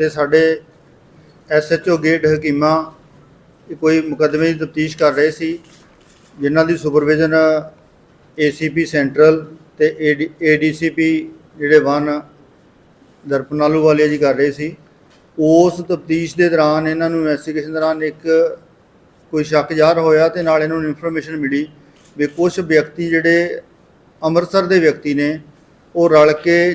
ਦੇ ਸਾਡੇ SHO gate ਹਕੀਮਾ ਕੋਈ ਮੁਕੱਦਮੇ ਦੀ ਤਫਤੀਸ਼ ਕਰ ਰਹੇ ਸੀ, ਜਿਨ੍ਹਾਂ ਦੀ ਸੁਪਰਵਿਜ਼ਨ ਏਸੀਪੀ ਸੈਂਟਰਲ ਤੇ ਏਡੀਸੀਪੀ ਜਿਹੜੇ ਵਨ ਦਰਪਨਾਲੂ ਵਾਲੇ ਜੀ ਕਰ ਰਹੇ ਸੀ। ਉਸ ਤਫਤੀਸ਼ ਦੇ ਦੌਰਾਨ ਇਹਨਾਂ ਨੂੰ ਇਨਵੈਸਟੀਗੇਸ਼ਨ ਦੌਰਾਨ ਇੱਕ ਕੋਈ ਸ਼ੱਕ ਜ਼ਾਹਰ ਹੋਇਆ ਤੇ ਨਾਲ ਇਹਨਾਂ ਨੂੰ ਇਨਫੋਰਮੇਸ਼ਨ ਮਿਲੀ ਵੀ ਕੁਝ ਵਿਅਕਤੀ ਜਿਹੜੇ ਅੰਮ੍ਰਿਤਸਰ ਦੇ ਵਿਅਕਤੀ ਨੇ, ਉਹ ਰਲ ਕੇ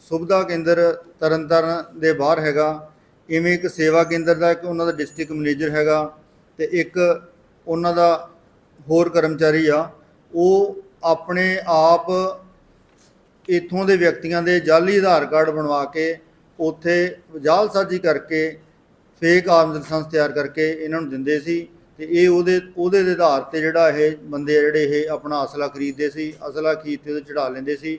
ਸੁਵਿਧਾ ਕੇਂਦਰ ਤਰਨਤਾਰਨ ਦੇ ਬਾਹਰ ਹੈਗਾ। ਇਵੇਂ ਇੱਕ ਸੇਵਾ ਕੇਂਦਰ ਦਾ ਇੱਕ ਉਹਨਾਂ ਦਾ ਡਿਸਟ੍ਰਿਕਟ ਮੈਨੇਜਰ ਹੈਗਾ ਤੇ ਇੱਕ ਉਹਨਾਂ ਦਾ ਹੋਰ ਕਰਮਚਾਰੀ ਆ। ਉਹ ਆਪਣੇ ਆਪ ਇੱਥੋਂ ਦੇ ਵਿਅਕਤੀਆਂ ਦੇ ਜਾਲੀ ਆਧਾਰ ਕਾਰਡ ਬਣਵਾ ਕੇ ਉੱਥੇ ਜਾਲਸਾਜ਼ੀ ਕਰਕੇ ਫੇਕ ਆਰਮਜ਼ ਲਾਇਸੈਂਸ ਤਿਆਰ ਕਰਕੇ ਇਹਨਾਂ ਨੂੰ ਦਿੰਦੇ ਸੀ ਤੇ ਇਹ ਉਹਦੇ ਉਹਦੇ ਦੇ ਆਧਾਰ ਤੇ ਜਿਹੜਾ ਇਹ ਬੰਦੇ ਆ ਜਿਹੜੇ ਇਹ ਆਪਣਾ ਅਸਲਾ ਖਰੀਦਦੇ ਸੀ, ਅਸਲਾ ਖਰੀਦ ਤੇ ਉਹਦੇ ਚੜਾ ਲੈਂਦੇ ਸੀ।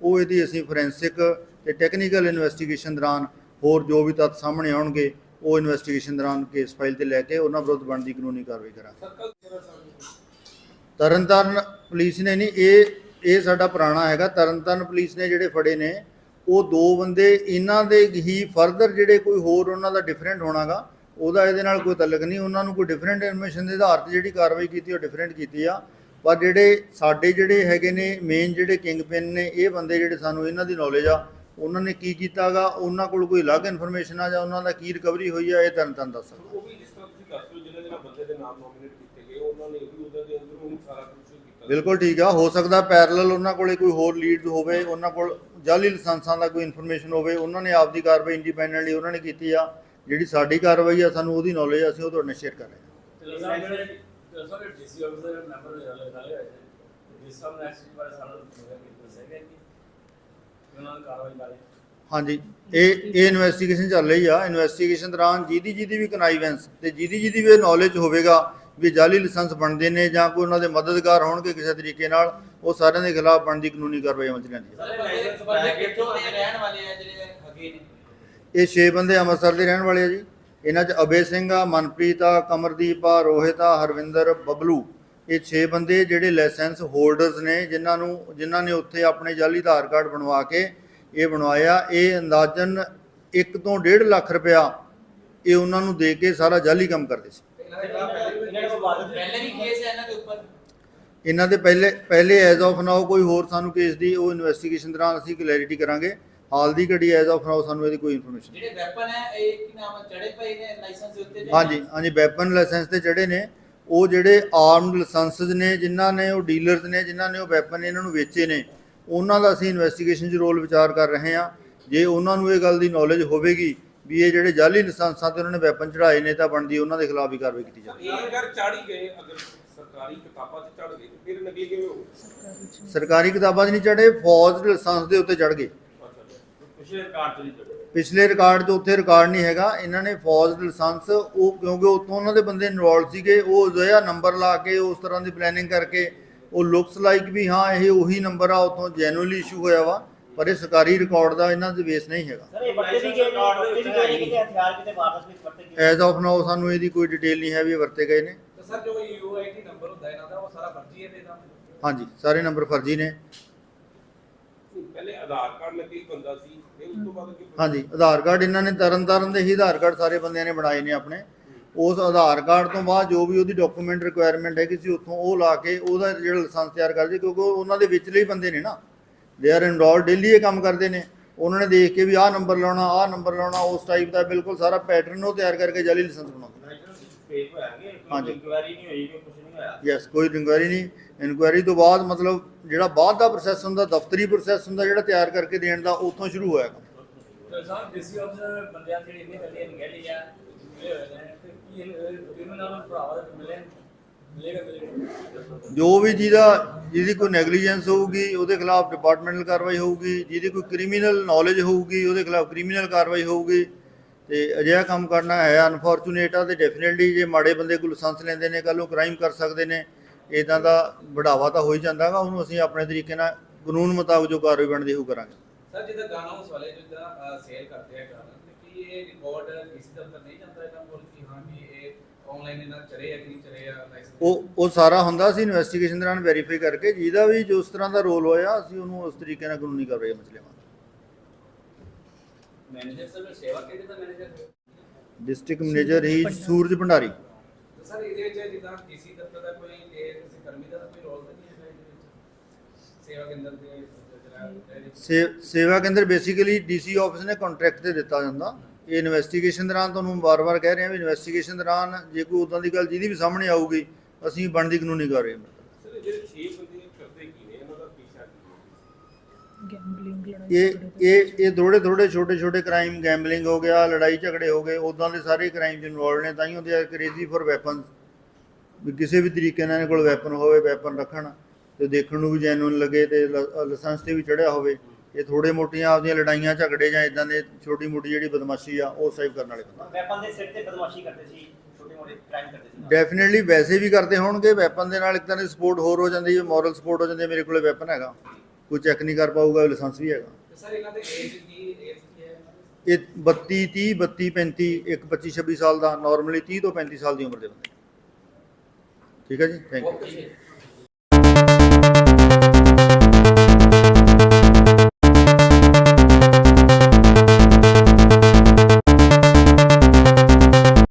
ਉਹ ਇਹਦੀ ਅਸੀਂ ਫੋਰੈਂਸਿਕ ਤੇ ਟੈਕਨੀਕਲ ਇਨਵੈਸਟੀਗੇਸ਼ਨ ਦੌਰਾਨ ਹੋਰ ਜੋ ਵੀ ਤੱਥ ਸਾਹਮਣੇ ਆਉਣਗੇ ਉਹ ਇਨਵੈਸਟੀਗੇਸ਼ਨ ਦੌਰਾਨ ਕੇਸ ਫਾਈਲ ਤੇ ਲੈ ਕੇ ਉਹਨਾਂ ਵਿਰੁੱਧ ਬਣਦੀ ਕਾਨੂੰਨੀ ਕਾਰਵਾਈ ਕਰਾਂਗੇ। ਤਰਨਤਾਰਨ ਪੁਲਿਸ ਨੇ ਨਹੀਂ ਇਹ ਇਹ ਸਾਡਾ ਪੁਰਾਣਾ ਹੈਗਾ ਤਰਨਤਾਰਨ ਪੁਲਿਸ ਨੇ ਜਿਹੜੇ ਫੜੇ ਨੇ ਉਹ ਦੋ ਬੰਦੇ ਇਹਨਾਂ ਦੇ ਹੀ ਫਰਦਰ ਜਿਹੜੇ ਕੋਈ ਹੋਰ ਉਹਨਾਂ ਦਾ ਡਿਫਰੈਂਟ ਹੋਣਾਗਾ ਉਹਦਾ ਇਹਦੇ ਨਾਲ ਕੋਈ ਤਾਲੁਕ ਨਹੀਂ ਉਹਨਾਂ ਨੂੰ ਕੋਈ ਡਿਫਰੈਂਟ ਇਨਫੋਰਮੇਸ਼ਨ ਦੇ ਆਧਾਰ ਤੇ ਜਿਹੜੀ ਕਾਰਵਾਈ ਕੀਤੀ ਉਹ ਡਿਫਰੈਂਟ ਕੀਤੀ ਆ। ਪਰ ਜਿਹੜੇ ਸਾਡੇ ਜਿਹੜੇ ਹੈਗੇ ਨੇ ਮੇਨ ਜਿਹੜੇ ਕਿੰਗ ਪਿਨ ਨੇ ਇਹ ਬੰਦੇ ਜਿਹੜੇ ਸਾਨੂੰ ਇਹਨਾਂ ਦੀ ਨੌਲੇਜ ਆ ਉਹਨਾਂ ਨੇ ਕੀ ਕੀਤਾਗਾ? ਉਹਨਾਂ ਕੋਲ ਕੋਈ ਅਲੱਗ ਇਨਫੋਰਮੇਸ਼ਨ ਆ ਜਾਂ ਉਹਨਾਂ ਦਾ ਕੀ ਰਿਕਵਰੀ ਹੋਈ ਆ ਇਹ ਤਰਨਤਾਰਨ ਦੱਸ ਸਕਦਾ। ਉਹ ਵੀ ਜਿਸ ਤਰ੍ਹਾਂ ਤੁਸੀਂ ਦੱਸ ਰਹੇ ਹੋ ਜਿਹਨਾਂ ਜਿਹਨਾਂ ਬੰਦੇ ਦੇ ਨਾਮ ਨੋਮੀਨੇਟ ਕੀਤੇ ਗਏ ਉਹਨਾਂ ਨੇ ਵੀ ਉਹਦੇ ਦੇ ਅੰਦਰ ਸਾਰਾ ਕੁਝ ਕੀਤਾ ਬਿਲਕੁਲ ਠੀਕ ਆ ਹੋ ਸਕਦਾ ਪੈਰਲਲ ਉਹਨਾਂ ਕੋਲੇ ਕੋਈ ਹੋਰ ਲੀਡਸ ਹੋਵੇ ਉਹਨਾਂ ਕੋਲ ਜਾਲੀ ਲਾਇਸੈਂਸਾਂ ਦਾ ਕੋਈ ਇਨਫੋਰਮੇਸ਼ਨ ਹੋਵੇ ਉਹਨਾਂ ਨੇ ਆਪਦੀ ਕਾਰਵਾਈ ਇੰਡੀਪੈਂਡੈਂਟਲੀ ਉਹਨਾਂ ਨੇ ਕੀਤੀ ਆ ਜਿਹੜੀ ਸਾਡੀ ਕਾਰਵਾਈ ਆ ਸਾਨੂੰ ਉਹਦੀ ਨੌਲੇਜ ਆ ਅਸੀਂ ਉਹ ਤੁਹਾਡੇ ਨਾਲ ਸ਼ੇਅਰ ਕਰ ਰਹੇ ਹਾਂ। ਜਿਹੜੇ ਸਰ ਡੀਸੀ ਆਫਿਸਰ ਦੇ ਮੈਂਬਰ ਨਾਲੇ ਨਾਲੇ ਹੋਏ ਨੇ ਜਿਸ ਸਾਹਿਬ ਨੇ ਐਕਚੁਅਲੀ ਬਾਰੇ ਸਾਰਾ ਦੱਸਿਆ ਗਿਆ ਕਿ ਉਹਨਾਂ ਦੀ ਕਾਰਵਾਈ ਬਾਰੇ ਹਾਂਜੀ ਇਹ ਇਹ ਇਨਵੈਸਟੀਗੇਸ਼ਨ ਚੱਲ ਰਹੀ ਆ। ਇਨਵੈਸਟੀਗੇਸ਼ਨ ਦੌਰਾਨ ਜਿਹਦੀ ਜਿਹਦੀ ਵੀ ਕਨਾਈਵੈਂਸ ਤੇ ਜਿਹਦੀ ਜਿਹਦੀ ਵੀ ਨੌਲੇਜ ਹੋਵੇਗਾ ਵੀ ਜਾਲੀ ਲਾਇਸੈਂਸ ਬਣਦੇ ਨੇ ਜਾਂ ਕੋਈ ਉਹਨਾਂ ਦੇ ਮਦਦਗਾਰ ਹੋਣਗੇ ਕਿਸੇ ਤਰੀਕੇ ਨਾਲ ਉਹ ਸਾਰਿਆਂ ਦੇ ਖਿਲਾਫ ਬਣਦੀ ਕਾਨੂੰਨੀ ਕਾਰਵਾਈ ਅਮਲ ਚ ਹੈ ਸਾਰੇ ਬੰਦੇ ਬੰਦੇ ਕਿੱਥੋਂ ਦੇ ਰਹਿਣ ਵਾਲੇ ਆ ਜਿਹੜੇ ਹੈਗੇ ਨੇ? ਇਹ 6 ਬੰਦੇ ਅੰਮ੍ਰਿਤਸਰ ਦੇ ਰਹਿਣ ਵਾਲੇ ਆ ਜੀ। ਇਹਨਾਂ 'ਚ ਅਬੇ ਸਿੰਘ ਆ, ਮਨਪ੍ਰੀਤ ਆ, ਕਮਰਦੀਪ ਆ, ਰੋਹਿਤ ਆ, ਹਰਵਿੰਦਰ, ਬਬਲੂ। ਇਹ 6 ਬੰਦੇ ਜਿਹੜੇ ਲਾਇਸੈਂਸ ਹੋਲਡਰਸ ਨੇ, ਜਿਨ੍ਹਾਂ ਨੂੰ, ਜਿਨ੍ਹਾਂ ਨੇ ਉੱਥੇ ਆਪਣੇ ਜਾਲੀ ਆਧਾਰ ਕਾਰਡ ਬਣਵਾ ਕੇ ਇਹ ਬਣਵਾਇਆ। ਇਹ ਅੰਦਾਜ਼ਨ 1 ਤੋਂ 1.5 ਲੱਖ ਰੁਪਇਆ ਇਹ ਉਹਨਾਂ ਨੂੰ ਦੇ ਕੇ ਸਾਰਾ ਜਾਲੀ ਕੰਮ ਕਰਦੇ ਸੀ। ਇਹਨਾਂ ਦੇ ਪਹਿਲੇ ਪਹਿਲੇ ਪਹਿਲੇ ਐਜ਼ ਆਫ ਨਾਓ ਕੋਈ ਹੋਰ ਸਾਨੂੰ ਕੇਸ ਦੀ ਉਹ ਇਨਵੈਸਟੀਗੇਸ਼ਨ ਦੌਰਾਨ ਅਸੀਂ ਕਲੈਰਿਟੀ ਕਰਾਂਗੇ। ਹਾਲ ਦੀ ਘੜੀ ਐਜ਼ ਆਫ ਨਾਓ ਸਾਨੂੰ ਇਹਦੀ ਕੋਈ ਇਨਫੋਰਮੇਸ਼ਨ ਜਿਹੜੇ ਵੈਪਨ ਹੈ ਇਹ ਕੀ ਨਾਮ ਹੈ ਚੜੇ ਪਏ ਨੇ ਲਾਇਸੈਂਸ ਦੇ ਉੱਤੇ? ਹਾਂਜੀ ਹਾਂਜੀ ਵੈਪਨ ਲਾਇਸੈਂਸ ਤੇ ਜਿਹੜੇ ਨੇ। ਉਹ ਜਿਹੜੇ ਆਰਮਡ ਲਾਇਸੈਂਸਸ ਨੇ ਜਿਨ੍ਹਾਂ ਨੇ ਉਹ ਡੀਲਰਸ ਨੇ ਜਿਨ੍ਹਾਂ ਨੇ ਉਹ ਵੈਪਨ ਇਹਨਾਂ ਨੂੰ ਵੇਚੇ ਨੇ ਉਹਨਾਂ ਦਾ ਅਸੀਂ ਇਨਵੈਸਟੀਗੇਸ਼ਨ 'ਚ ਰੋਲ ਵਿਚਾਰ ਕਰ ਰਹੇ ਹਾਂ। ਜੇ ਉਹਨਾਂ ਨੂੰ ਇਹ ਗੱਲ ਦੀ ਨੌਲੇਜ ਹੋਵੇਗੀ ਵੀ ਇਹ ਜਿਹੜੇ ਜਾਲੀ ਲਾਇਸੈਂਸਾਂ ਤੇ ਉਹਨਾਂ ਨੇ ਵੈਪਨ ਚੜਾਏ ਨੇ ਤਾਂ ਬਣਦੀ ਉਹਨਾਂ ਦੇ ਖਿਲਾਫ ਵੀ ਕਾਰਵਾਈ ਕੀਤੀ ਜਾਵੇ ਇਹ ਅਗਰ ਚਾੜੀ ਗਏ ਅਗਰ ਸਰਕਾਰੀ ਕਿਤਾਬਾਂ 'ਚ ਚੜ ਗਏ ਫਿਰ ਨਕਲੀ ਕਿਵੇਂ ਹੋਊ? ਸਰਕਾਰੀ ਕਿਤਾਬਾਂ 'ਚ ਨਹੀਂ ਚੜੇ ਫੌਜ ਦੇ ਲਾਇਸੈਂਸ ਦੇ ਉੱਤੇ ਚੜ ਗਏ। ਪਿਛਲੇ ਰਿਕਾਰਡ ਤੋਂ ਨਹੀਂ ਚੜੇ ਪਿਛਲੇ ਰਿਕਾਰਡ 'ਚ ਉੱਥੇ ਰਿਕਾਰਡ ਨਹੀਂ ਹੈਗਾ। ਇਹਨਾਂ ਨੇ ਫੌਜ ਦੇ ਲਾਇਸੈਂਸ ਉਹ ਕਿਉਂਕਿ ਉੱਥੋਂ ਉਹਨਾਂ ਦੇ ਬੰਦੇ ਇਨਵੋਲਡ ਸੀਗੇ ਉਹ ਜਿਹੜਾ ਨੰਬਰ ਲਾ ਕੇ ਉਸ ਤਰ੍ਹਾਂ ਦੀ ਪਲੈਨਿੰਗ ਕਰਕੇ ਉਹ ਲੁਕਸ ਲਾਈਕ ਵੀ ਹਾਂ ਇਹ ਉਹੀ ਨੰਬਰ ਆ ਉੱਥੋਂ ਜੈਨੂਅਲੀ ਇਸ਼ੂ ਹੋਇਆ ਵਾ ਪਰ ਇਹ ਸਰਕਾਰੀ ਰਿਕਾਰਡ ਦਾ ਇਹਨਾਂ ਦੇ ਬੇਸ ਨਹੀਂ ਹੈਗਾ। ਸਰ ਇਹ ਵਰਤੇ ਵੀ ਗਏ ਨੇ ਵਰਤੇ ਵੀ ਗਏ ਨੇ ਕਿਤੇ ਹਥਿਆਰ ਕਿਤੇ ਵਾਰਦਾਤ ਵਿੱਚ ਵਰਤੇ ਗਏ ਐਜ਼ ਆਫ ਨਾਓ ਸਾਨੂੰ ਇਹਦੀ ਕੋਈ ਡਿਟੇਲ ਨਹੀਂ ਹੈ ਵੀ ਇਹ ਵਰਤੇ ਗਏ ਨੇ। ਤੇ ਸਰ ਜੋ ਯੂਆਈਟੀ ਨੰਬਰ ਹੁੰਦਾ ਇਹਨਾਂ ਦਾ ਉਹ ਸਾਰਾ ਫਰਜ਼ੀ ਹੈ ਤੇ ਇਹਦਾ ਹਾਂਜੀ ਸਾਰੇ ਨੰਬਰ ਫਰਜ਼ੀ ਨੇ। ਪਹਿਲੇ ਆਧਾਰ ਕਾਰਡ ਨਕਲੀ ਬੰਦਾ ਸੀ ਹਾਂਜੀ, ਆਧਾਰ ਕਾਰਡ ਇਹਨਾਂ ਨੇ ਤਰਨ ਤਾਰਨ ਦੇ ਹੀ ਆਧਾਰ ਕਾਰਡ ਸਾਰੇ ਬੰਦਿਆਂ ਨੇ ਬਣਾਏ ਨੇ ਆਪਣੇ। ਉਸ ਆਧਾਰ ਕਾਰਡ ਤੋਂ ਬਾਅਦ ਜੋ ਵੀ ਉਹਦੀ ਡਾਕੂਮੈਂਟ ਰਿਕੁਆਇਰਮੈਂਟ ਹੈਗੀ ਸੀ, ਉੱਥੋਂ ਉਹ ਲਾ ਕੇ ਉਹਦਾ ਜਿਹੜਾ ਲਾਇਸੈਂਸ ਤਿਆਰ ਕਰਦੇ ਕਿਉਂਕਿ ਉਹ ਉਹਨਾਂ ਦੇ ਵਿਚਲੇ ਹੀ ਬੰਦੇ ਨੇ ਨਾ। ਦੇ ਆਰ ਇਨਰੋਲ ਡੇਲੀ ਇਹ ਕੰਮ ਕਰਦੇ ਨੇ। ਉਹਨਾਂ ਨੇ ਦੇਖ ਕੇ ਵੀ ਆਹ ਨੰਬਰ ਲਾਉਣਾ, ਆਹ ਨੰਬਰ ਲਾਉਣਾ, ਉਸ ਟਾਈਪ ਦਾ ਬਿਲਕੁਲ ਸਾਰਾ ਪੈਟਰਨ ਉਹ ਤਿਆਰ ਕਰਕੇ ਜਾਲੀ ਲਾਇਸੈਂਸ ਬਣਾਉਂਦੇ ਹਾਂਜੀ। ਇਨਕੁਆਇਰੀ ਨਹੀਂ ਹੋਈ ਕਿ ਕੁਝ ਨਹੀਂ ਹੋਇਆ? ਯੈਸ ਕੋਈ ਇਨਕੁਆਇਰੀ ਨਹੀਂ। ਇਨਕੁਆਇਰੀ ਤੋਂ ਬਾਅਦ ਮਤਲਬ ਜਿਹੜਾ ਬਾਅਦ ਦਾ ਪ੍ਰੋਸੈਸ ਹੁੰਦਾ ਦਫ਼ਤਰੀ ਪ੍ਰੋਸੈਸ ਹੁੰਦਾ ਜਿਹੜਾ ਤਿਆਰ ਕਰਕੇ ਦੇਣ ਦਾ ਉੱਥੋਂ ਸ਼ੁਰੂ ਹੋਇਆ ਕੰਮ। ਤੇ ਸਾਹਿਬ ਡੀਸੀ ਆਫਿਸਰ ਬੰਦਿਆਂ ਦੀ ਇੰਨੀ ਕੱਲੀ ਨਿਕਲੀ ਆ ਮਿਲੇ ਹੋਏ ਨੇ ਤੇ ਕੀ ਕ੍ਰਿਮੀਨਲ ਨੂੰ ਭਰਾਵਾ ਦੇ ਮਿਲੇ ਮਿਲੇਗਾ ਮਿਲੇਗਾ ਜੋ ਵੀ ਜਿਹਦਾ ਜਿਹਦੀ ਕੋਈ ਨੈਗਲੀਜੈਂਸ ਹੋਊਗੀ ਉਹਦੇ ਖਿਲਾਫ ਡਿਪਾਰਟਮੈਂਟਲ ਕਾਰਵਾਈ ਹੋਊਗੀ ਜਿਹਦੀ ਕੋਈ ਕ੍ਰਿਮੀਨਲ ਨੌਲੇਜ ਹੋਊਗੀ ਉਹਦੇ ਖਿਲਾਫ ਕ੍ਰਿਮੀਨਲ ਕਾਰਵਾਈ ਹੋਊਗੀ ਤੇ ਅਜਿਹਾ ਕੰਮ ਕਰਨਾ ਹੈ ਅਨਫੋਰਚੂਨੇਟ ਆ ਤੇ ਡੈਫੀਨਿਟਲੀ ਜੇ ਮਾੜੇ ਬੰਦੇ ਕੋਲ ਲਾਇਸੈਂਸ ਲੈਂਦੇ ਨੇ ਕੱਲ੍ਹ ਨੂੰ ਕ੍ਰਾਈਮ ਕਰ ਸਕਦੇ ਨੇ ਇਦਾਂ ਦਾ ਬੜਾਵਾ ਤਾਂ ਹੋ ਹੀ ਜਾਂਦਾ ਗਾ ਉਹਨੂੰ ਅਸੀਂ ਆਪਣੇ ਤਰੀਕੇ ਨਾਲ ਕਾਨੂੰਨ ਮੁਤਾਬਕ ਜੋ ਕਾਰਵਾਈ ਬਣਦੀ ਉਹ ਕਰਾਂਗੇ। ਸਰ ਜਿੱਦਾਂ ਗਾਣਾ ਉਸ ਵਾਲੇ ਜਿੱਦਾਂ ਸੇਲ ਕਰਦੇ ਆ ਗਾਣਾ ਕੀ ਇਹ ਰਿਕਾਰਡ ਕਿਸੇ ਦਫ਼ਤਰ ਨਹੀਂ ਜਾਂਦਾ ਇਹਨਾਂ ਕੋਲ ਕਿ ਹਾਂ ਵੀ ਇਹ ਆਨਲਾਈਨ ਇਹਨਾਂ ਚਲੇ ਆ ਕਿ ਨਹੀਂ ਚਲੇ ਆ ਉਹ ਉਹ ਸਾਰਾ ਹੁੰਦਾ ਸੀ ਇਨਵੈਸਟੀਗੇਸ਼ਨ ਦੌਰਾਨ ਵੈਰੀਫਾਈ ਕਰਕੇ ਜਿਹਦਾ ਵੀ ਜੋ ਉਸ ਤਰ੍ਹਾਂ ਦਾ ਰੋਲ ਹੋਇਆ ਅਸੀਂ ਉਹਨੂੰ ਉਸ ਤਰੀਕੇ ਨਾਲ ਕਾਨੂੰਨੀ ਕਾਰਵਾਈ ਮਸਲੇ ਮਾਂ ਮੈਨੇਜਰ ਸਰ ਸੇਵਾ ਕਿਹੜੇ ਦਾ ਮੈਨੇਜਰ ਡਿਸਟ੍ਰਿਕਟ ਮੈਨੇਜਰ ਹੀ ਸੂਰਜ ਭੰਡਾਰੀ। ਸਰ ਇਹਦੇ ਵਿੱਚ ਜਿੱਦਾਂ ਡੀਸੀ ਦਫ਼ਤਰ ਦਾ ਕੋਈ ਇਹ ਕਿਸੇ ਕਰਮੀ ਦਾ ਕੋਈ ਰੋਲ ਤਾਂ ਨਹੀਂ ਹੈ ਇਹਦੇ ਵਿੱਚ? ਸੇਵਾ ਕੇਂਦਰ ਦੇ ਸੇਵਾ ਕੇਂਦਰ ਬੇਸਿਕਲੀ ਡੀਸੀ ਆਫਿਸ ਨੇ ਕੰਟਰੈਕਟ ਤੇ ਦਿੱਤਾ ਜਾਂਦਾ। ਇਹ ਇਨਵੈਸਟੀਗੇਸ਼ਨ ਦੌਰਾਨ ਤੁਹਾਨੂੰ ਵਾਰ-ਵਾਰ ਕਹਿ ਰਹੇ ਹਾਂ ਵੀ ਇਨਵੈਸਟੀਗੇਸ਼ਨ ਦੌਰਾਨ ਜੇ ਕੋਈ ਉਦਾਂ ਦੀ ਗੱਲ ਜਿਹਦੀ ਵੀ ਸਾਹਮਣੇ ਆਊਗੀ ਅਸੀਂ ਬਣਦੀ ਕਾਨੂੰਨੀ ਕਾਰਵਾਈ। ਕਰਾਂਗੇ ਸਰ ਇਹ ਜਿਹੜੇ 6 ਇਹ ਇਹ ਇਹ ਥੋੜੇ ਥੋੜੇ ਛੋਟੇ ਛੋਟੇ ਕ੍ਰਾਈਮ ਗੈਂਬਲਿੰਗ ਹੋ ਗਿਆ ਲੜਾਈ ਝਗੜੇ ਹੋ ਗਏ ਉਦਾਂ ਦੇ ਸਾਰੇ ਕ੍ਰਾਈਮ ਇਨਵੋਲਡ ਨੇ ਤਾਂ ਹੀ ਹੁੰਦੇ ਆ ਕ੍ਰੇਜ਼ੀ ਫॉर ਵੈਪਨਸ ਵੀ ਕਿਸੇ ਵੀ ਤਰੀਕੇ ਨਾਲ ਇਹਨਾਂ ਕੋਲ ਵੈਪਨ ਹੋਵੇ ਵੈਪਨ ਰੱਖਣ ਤੇ ਦੇਖਣ ਨੂੰ ਵੀ ਜੈਨੂਨ ਲੱਗੇ ਤੇ ਲਾਇਸੈਂਸ ਤੇ ਵੀ ਚੜਿਆ ਹੋਵੇ ਇਹ ਥੋੜੇ ਮੋਟੀਆਂ ਆਪਦੀਆਂ ਲੜਾਈਆਂ ਝਗੜੇ ਜਾਂ ਇਦਾਂ ਦੇ ਛੋਟੀ ਮੋਟੀ ਜਿਹੜੀ ਬਦਮਾਸ਼ੀ ਆ ਉਹ ਸੇਵ ਕਰਨ ਵਾਲੇ ਬੰਦੇ। ਵੈਪਨ ਦੇ ਸਿਰ ਤੇ ਬਦਮਾਸ਼ੀ ਕਰਦੇ ਸੀ ਛੋਟੇ ਮੋਟੇ ਕ੍ਰਾਈਮ ਕਰਦੇ ਸੀ। ਡੈਫੀਨਿਟਲੀ ਵੈਸੇ ਵੀ ਕਰਦੇ ਹੋਣਗੇ ਵੈਪਨ ਦੇ ਨਾਲ ਇੱਕ ਤਰ੍ਹਾਂ ਦੀ ਸਪੋਰਟ ਹੋਰ ਹੋ ਜਾਂਦੀ ਹੈ ਮੋਰਲ ਸਪੋਰਟ ਹੋ ਜਾਂਦੀ ਹੈ ਮੇਰੇ ਕੋਲੇ ਵੈਪਨ ਹੈਗਾ। ਕੋਈ ਚੈੱਕ ਨਹੀਂ ਕਰ ਪਾਊਗਾ ਲਾਇਸੈਂਸ ਵੀ ਹੈਗਾ। ਸਰ ਇਹਨਾਂ ਦੇ ਏਜ ਕੀ ਏਜ ਕੀ ਹੈ? ਦੀ? ਇਹ 32 30 32 35 ਇੱਕ 25 26 ਸਾਲ ਦਾ ਨਾਰਮਲੀ 30 ਤੋਂ 35 ਸਾਲ ਦੀ ਉਮਰ ਦੇ ਬੰਦੇ। ਠੀਕ ਹੈ ਜੀ? Thank you